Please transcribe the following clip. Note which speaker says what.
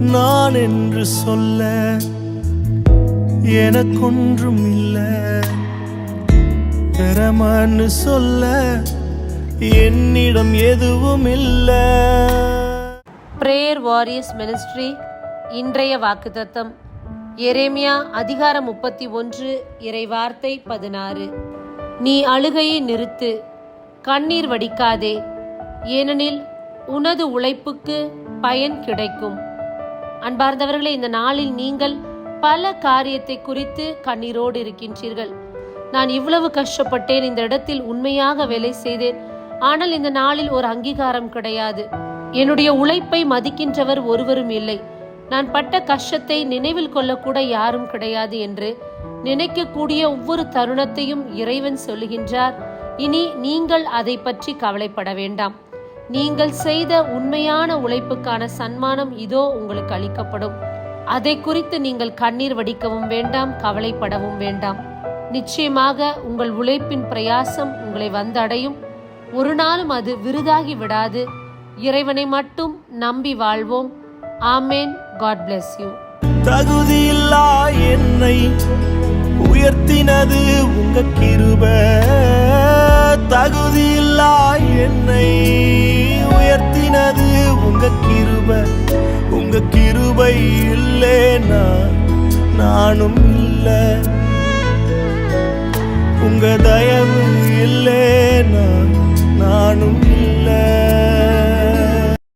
Speaker 1: நான் என்று சொல்ல எனக்கொன்றும் இல்லை. பெறமான்னு சொல்ல என்னிடம் எதுவும் இல்லை.
Speaker 2: பிரேயர் வாரியர்ஸ் மினிஸ்ட்ரி இன்றைய வாக்குத்தத்தம். எரேமியா அதிகாரம் முப்பத்தி ஒன்று இறை வார்த்தை பதினாறு. நீ அழுகையை நிறுத்து கண்ணீர் வடிக்காதே. ஏனெனில் உனது உழைப்புக்கு பயன் கிடைக்கும். அன்பார்ந்தவர்களே இந்த நாளில் நீங்கள் பல காரியத்தை குறித்து கண்ணீரோடு இருக்கின்றீர்கள். நான் இவ்வளவு கஷ்டப்பட்டேன் இந்த இடத்தில் உண்மையாக வேலை செய்தேன். ஆனால் இந்த நாளில் ஒரு அங்கீகாரம் கிடையாது. என்னுடைய உழைப்பை மதிக்கின்றவர் ஒருவரும் இல்லை. நான் பட்ட கஷ்டத்தை நினைவில் கொள்ளக்கூட யாரும் கிடையாது என்று நினைக்கக்கூடிய ஒவ்வொரு தருணத்தையும் இறைவன் சொல்லுகின்றார். இனி நீங்கள் அதை பற்றி கவலைப்பட வேண்டாம். நீங்கள் செய்த உண்மையான உழைப்புக்கான சன்மானம் இதோ உங்களுக்கு அளிக்கப்படும். அதை குறித்து நீங்கள் கண்ணீர் வடிக்கவும் வேண்டாம் கவலைப்படவும் வேண்டாம். நிச்சயமாக உங்கள் உழைப்பின் பிரயாசம் உங்களை வந்தடையும். ஒரு நாளும் அது விருதாகி விடாது. இறைவனை மட்டும் நம்பி வாழ்வோம். ஆமேன். God bless you.
Speaker 1: தகுதியில்லா என்னை உயர்த்தினது உங்க கிருபை. கிருபை இல்லைனா நானும் இல்லை. உங்க தயவு இல்லைனா?